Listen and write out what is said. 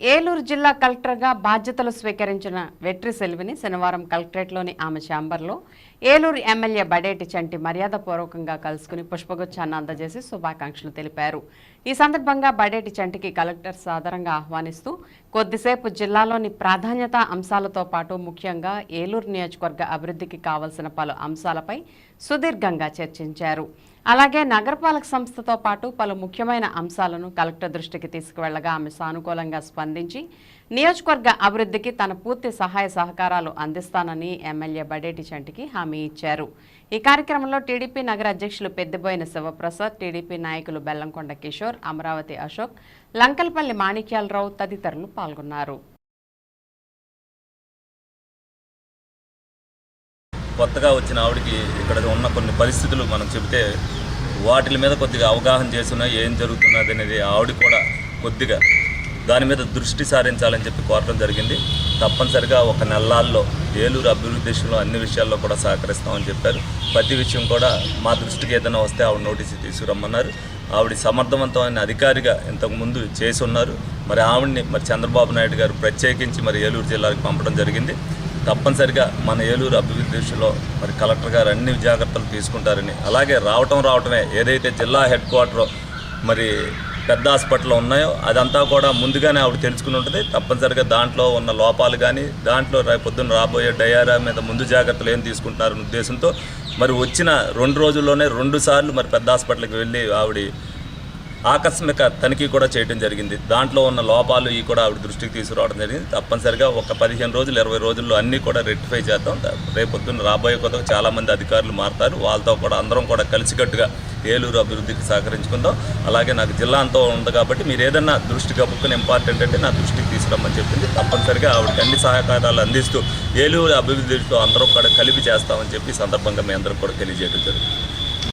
ఏలూరు జిల్లా కలెక్టర్గా బాధ్యతలు స్వీకరించిన వెట్రి సెల్విని శనివారం కలెక్టరేట్లోని ఆమె ఛాంబర్లో ఏలూరు ఎమ్మెల్యే బడేటి చంటి మర్యాదపూర్వకంగా కలుసుకుని పుష్పగుచ్చాన్ని అందజేసి శుభాకాంక్షలు తెలిపారు. ఈ సందర్భంగా బడేటి చంటికి కలెక్టర్ సాదరంగా ఆహ్వానిస్తూ కొద్దిసేపు జిల్లాలోని ప్రాధాన్యత అంశాలతో పాటు ముఖ్యంగా ఏలూరు నియోజకవర్గ అభివృద్ధికి కావలసిన పలు అంశాలపై సుదీర్ఘంగా చర్చించారు. అలాగే నగరపాలక సంస్థతో పాటు పలు ముఖ్యమైన అంశాలను కలెక్టర్ దృష్టికి తీసుకువెళ్ళగా ఆమె సానుకూలంగా స్పందించి నియోజకవర్గ అభివృద్ధికి తన పూర్తి సహాయ సహకారాలు అందిస్తానని ఎమ్మెల్యే బడేటి చంటికి హామీ ఇచ్చారు. ఈ కార్యక్రమంలో టీడీపీ నగర అధ్యక్షులు పెద్దిబోయిన శివప్రసాద్ టీడీపీ నాయకులు బెల్లంకొండ కిషోర్ అమరావతి అశోక్ లంకల్పల్లి మాణిక్యాలరావు తదితరులు పాల్గొన్నారు. కొత్తగా వచ్చిన ఆవిడకి ఇక్కడ ఉన్న కొన్ని పరిస్థితులు మనం చెబితే వాటి మీద కొద్దిగా అవగాహన చేస్తున్నా ఏం జరుగుతున్నది అనేది ఆవిడ కూడా కొద్దిగా దాని మీద దృష్టి సారించాలని చెప్పి కోరటం జరిగింది. తప్పనిసరిగా ఒక నెలల్లో ఏలూరు అభివృద్ధి దేశంలో అన్ని విషయాల్లో కూడా సహకరిస్తామని చెప్పారు. ప్రతి విషయం కూడా మా దృష్టికి ఏదైనా వస్తే ఆవిడ నోటీసు తీసుకురమ్మన్నారు. ఆవిడ సమర్థవంతమైన అధికారిగా ఇంతకుముందు చేసి ఉన్నారు మరి ఆవిడ్ని మరి చంద్రబాబు నాయుడు గారు ప్రత్యేకించి మరి ఏలూరు జిల్లాకు పంపడం జరిగింది. తప్పనిసరిగా మన ఏలూరు అభివృద్ధి విషయంలో మరి కలెక్టర్ గారు అన్ని జాగ్రత్తలు తీసుకుంటారని అలాగే రావటం రావటమే ఏదైతే జిల్లా హెడ్ క్వార్టర్ మరి పెద్ద హాస్పిటల్ ఉన్నాయో అదంతా కూడా ముందుగానే ఆవిడ తెలుసుకుని ఉంటుంది. తప్పనిసరిగా దాంట్లో ఉన్న లోపాలు కానీ దాంట్లో రేపు పొద్దున్న రాబోయే డయారా మీద ముందు జాగ్రత్తలు ఏం తీసుకుంటున్నారనే ఉద్దేశంతో మరి వచ్చిన రెండు రోజుల్లోనే రెండు సార్లు మరి పెద్ద హాస్పిటల్కి వెళ్ళి ఆవిడ ఆకస్మిక తనిఖీ కూడా చేయడం జరిగింది. దాంట్లో ఉన్న లోపాలు ఈ కూడా ఆవిడ దృష్టికి తీసుకురావడం జరిగింది. తప్పనిసరిగా ఒక పదిహేను రోజులు ఇరవై రోజుల్లో అన్నీ కూడా రెక్టిఫై చేద్దాం. రేపు పొద్దున్న రాబోయే కొత్తగా చాలామంది అధికారులు మారుతారు. వాళ్ళతో కూడా అందరం కూడా కలిసికట్టుగా ఏలూరు అభివృద్ధికి సహకరించుకుందాం. అలాగే నాకు జిల్లా అంతా ఉంది కాబట్టి మీరు ఏదన్నా దృష్టి కప్పుకుని ఇంపార్టెంట్ అంటే నా దృష్టికి తీసుకురమ్మని చెప్పింది. తప్పనిసరిగా ఆవిడకి అన్ని సహకారాలు అందిస్తూ ఏలూరు అభివృద్ధితో అందరం కూడా కలిపి చేస్తామని చెప్పి సందర్భంగా మీ అందరం కూడా తెలియజేయడం జరుగుతుంది.